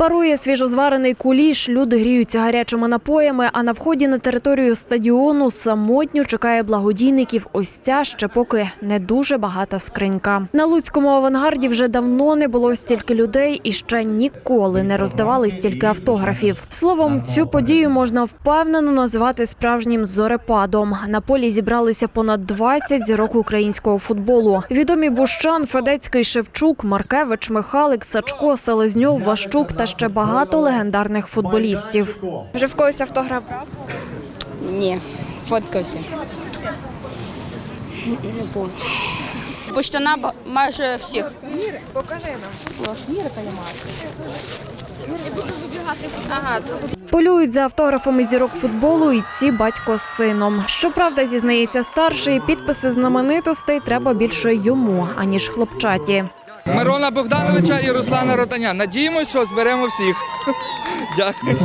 Парує свіжозварений куліш, люди гріються гарячими напоями, а на вході на територію стадіону самотньо чекає благодійників ось ця ще поки не дуже багата скринька. На Луцькому авангарді вже давно не було стільки людей і ще ніколи не роздавали стільки автографів. Словом, цю подію можна впевнено назвати справжнім зорепадом. На полі зібралися понад 20 зірок українського футболу. Відомі Бущан, Федецький, Шевчук, Маркевич, Михалик, Сачко, Селезньов, Ващук та ще багато легендарних футболістів. Вже в когось автограф брав? Ні, фоткався. Не помню. Пущана ба- майже всіх. Покажи нам. Ага, Полюють за автографами зірок футболу і ці батько з сином. Щоправда, зізнається старший, підписи знаменитостей треба більше йому аніж хлопчаті. Мирона Богдановича і Руслана Ротаня. Надіємось, що зберемо всіх. Дякую.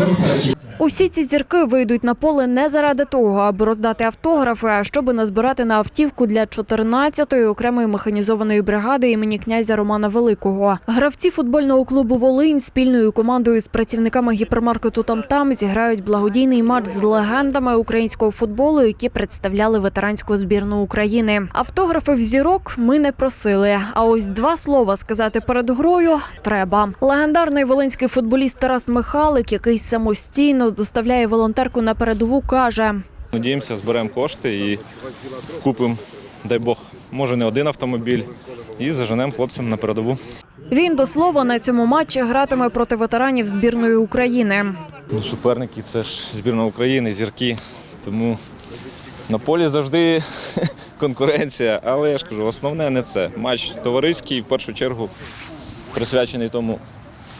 Усі ці зірки вийдуть на поле не заради того, аби роздати автографи, а щоби назбирати на автівку для 14-ї окремої механізованої бригади імені князя Романа Великого. Гравці футбольного клубу Волинь спільною командою з працівниками гіпермаркету Тамтам зіграють благодійний матч з легендами українського футболу, які представляли ветеранську збірну України. Автографів зірок ми не просили. А ось два слова сказати перед грою треба. Легендарний волинський футболіст Тарас Михалик, який самостійно доставляє волонтерку на передову, каже. Надіємося, зберемо кошти і купимо, дай Бог, може не один автомобіль, і заженемо хлопцям на передову. Він до слова на цьому матчі гратиме проти ветеранів збірної України. Ну, суперники це ж збірна України, зірки. Тому на полі завжди конкуренція. Але я ж кажу, основне не це. Матч товариський, в першу чергу, присвячений тому,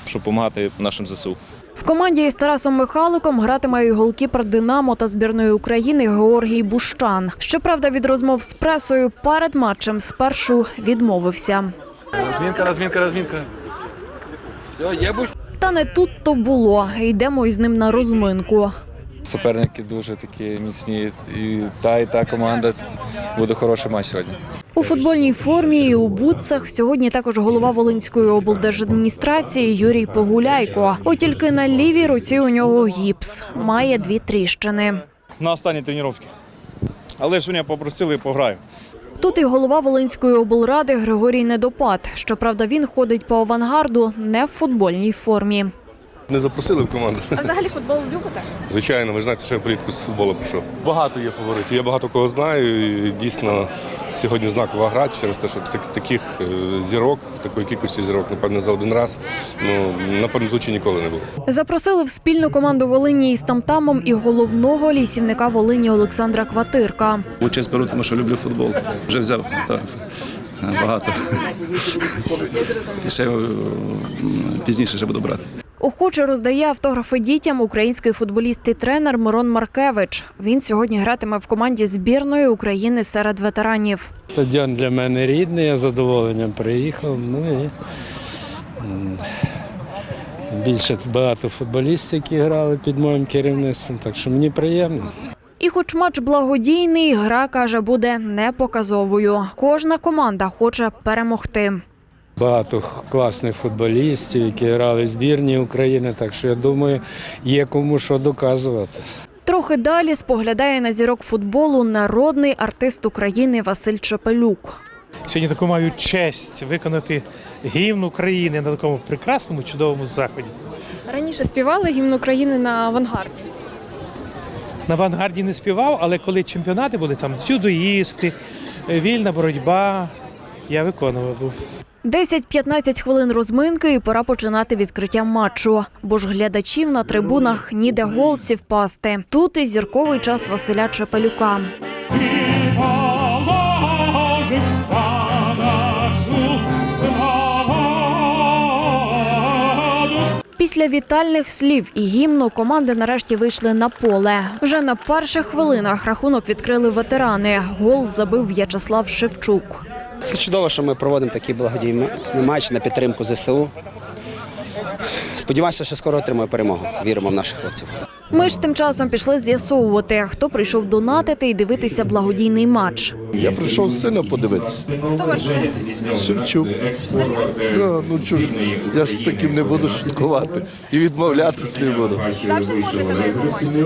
щоб допомагати нашим ЗСУ. В команді із Тарасом Михаликом гратиме і голкіпер Динамо та збірної України Георгій Бущан. Щоправда, від розмов з пресою перед матчем спершу відмовився. Розмінка, розмінка, розмінка. Та не тут то було. Йдемо із ним на розминку. Суперники дуже такі міцні. І та, і та команда буде хороший матч сьогодні. У футбольній формі і у бутсах сьогодні також голова Волинської облдержадміністрації Юрій Погуляйко. От тільки на лівій руці у нього гіпс. Має дві тріщини. На останній тренувці. Але ж мене попросили пограю. Тут і голова Волинської облради Григорій Недопад. Щоправда, він ходить по авангарду не в футбольній формі. Не запросили в команду. а взагалі футбол любите? Звичайно, ви знаєте, що я політику з футболу прийшов. Багато є фаворитів. Я багато кого знаю. І дійсно сьогодні знакова гра через те, що таких е, зірок, такої кількості зірок, напевно, за один раз. Ну напевно, звучить ніколи не було. Запросили в спільну команду Волині із Тамтамом і головного лісівника Волині Олександра Кватирка. Участь беру, тому що люблю футбол. Вже взяв Багато. І ще пізніше ще буду брати. Охоче роздає автографи дітям український футболіст і тренер Мирон Маркевич. Він сьогодні гратиме в команді збірної України серед ветеранів. Стадіон для мене рідний, я задоволенням приїхав. Ну і більше багато футболістів, які грали під моїм керівництвом, так що мені приємно. І хоч матч благодійний, гра каже, буде не показовою. Кожна команда хоче перемогти. Багато класних футболістів, які грали в збірні України, так що я думаю, є кому що доказувати. Трохи далі споглядає на зірок футболу народний артист України Василь Чепелюк. Сьогодні таку маю честь виконати гімн України на такому прекрасному чудовому заході. Раніше співали гімн України на авангарді. На авангарді не співав, але коли чемпіонати були там дзюдоїсти, е, вільна боротьба, я виконував був. 10-15 хвилин розминки і пора починати відкриття матчу. Бо ж глядачів на трибунах ніде голців пасти. Тут і зірковий час Василя Чепелюка. Після вітальних слів і гімну команди нарешті вийшли на поле. Вже на перших хвилинах рахунок відкрили ветерани. Гол забив В'ячеслав Шевчук. Це чудово, що ми проводимо такий благодійний матч на підтримку ЗСУ. сподіваюся, що скоро отримає перемогу. Віримо в наших хлопців. Ми ж тим часом пішли з'ясовувати, хто прийшов донатити і дивитися благодійний матч. Я прийшов сина подивитися. Хто ваш син? Шевчук. Да, ну чого ж, я ж з таким не буду шуткувати і відмовлятись не буду. Завжди ходите на його матчі?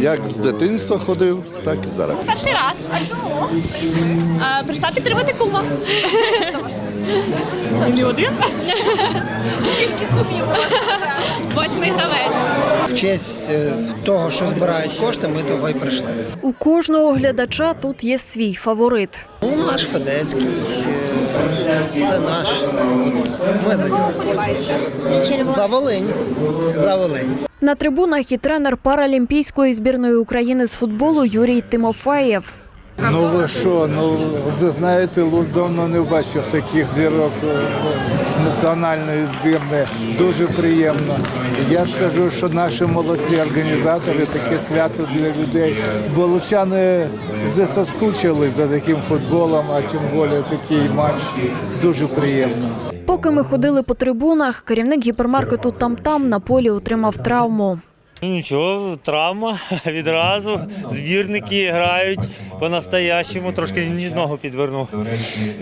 Як з дитинства ходив, так і зараз. Перший раз. А чому? Прийшла підтримати кума. Не один? Скільки вас? Восьмий гравець. В честь е, того, що збирають кошти, ми того і прийшли. У кожного глядача тут є свій фаворит. Ну, наш Федецький, е, це наш. Ми за нього. За Волинь. За Волинь. На трибунах і тренер паралімпійської збірної України з футболу Юрій Тимофеєв. Ну ви що, ну ви знаєте, Луз давно не бачив таких зірок е, національної збірної. Дуже приємно. Я скажу, що наші молодці організатори таке свято для людей. Бо лучани вже соскучились за таким футболом, а тим більше такий матч. Дуже приємно. Поки ми ходили по трибунах, керівник гіпермаркету Там-Там на полі отримав травму. Ну нічого, травма відразу. Збірники грають по-настоящему, трошки ногу підвернув.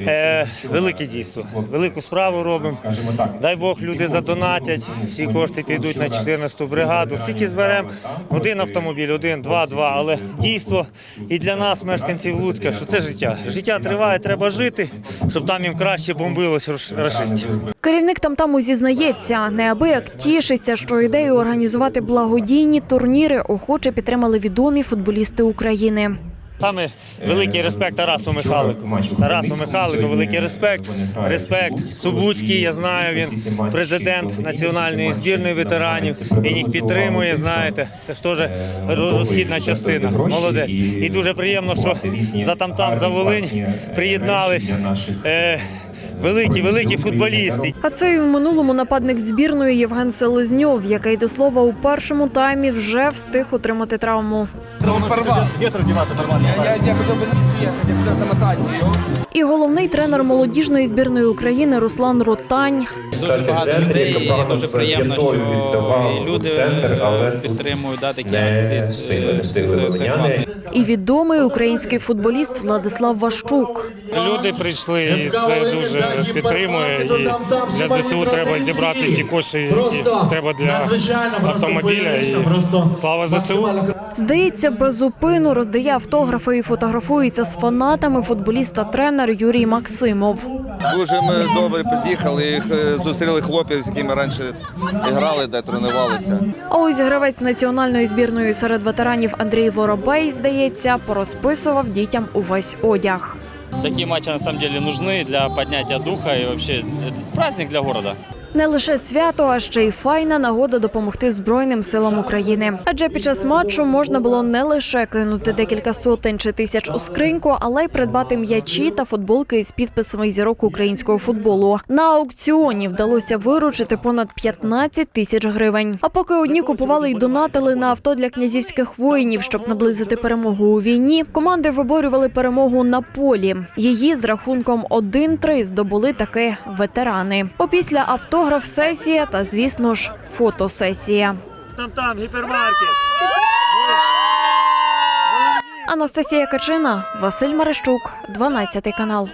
Е, велике дійство. Велику справу робимо. Дай Бог, люди задонатять, всі кошти підуть на 14-ту бригаду. Скільки зберемо? Один автомобіль, один, два, два. Але дійство і для нас, мешканців Луцька, що це життя. Життя триває, треба жити, щоб там їм краще бомбилось рашистів. Керівник Тамтаму зізнається, неабияк тішиться, що ідею організувати благодійні турніри охоче підтримали відомі футболісти України. Саме великий респект Тарасу Михайлику. Тарасу Михайлику, великий респект. Респект. Субуцький, я знаю, він президент національної збірної ветеранів. Він їх підтримує. Знаєте, це ж теж розхідна частина. Молодець. І дуже приємно, що за там-там за Волинь приєднались. Е, великі, великі футболісти. А це і в минулому нападник збірної Євген Селезньов, який до слова у першому таймі вже встиг отримати травму. І головний тренер молодіжної збірної України Руслан Ротань. Дуже багато людей, і дуже приємно, що люди підтримують да, такі акції. Це, це класно. І відомий український футболіст Владислав Ващук. Люди прийшли, і це дуже підтримує. І для ЗСУ треба зібрати ті кошти, які треба для автомобіля. І слава ЗСУ! Здається, без зупину роздає автографи і фотографується з фанатами футболіста-тренер Юрій Максимов. Дуже ми добре під'їхали, їх е, зустріли хлопців, з якими раніше грали, де тренувалися. А ось гравець національної збірної серед ветеранів Андрій Воробей, здається, порозписував дітям увесь одяг. Такі матчи на самом деле нужны для поднятия духа і вообще праздник для города. Не лише свято, а ще й файна нагода допомогти Збройним силам України. Адже під час матчу можна було не лише кинути декілька сотень чи тисяч у скриньку, але й придбати м'ячі та футболки із підписами зірок українського футболу. На аукціоні вдалося виручити понад 15 тисяч гривень. А поки одні купували й донатили на авто для князівських воїнів, щоб наблизити перемогу у війні, команди виборювали перемогу на полі. Її з рахунком 1-3 здобули таки ветерани. Опісля автограф сесія та, звісно ж, фотосесія. Там там гіпермаркет. Анастасія Качина, Василь Марещук, 12 канал.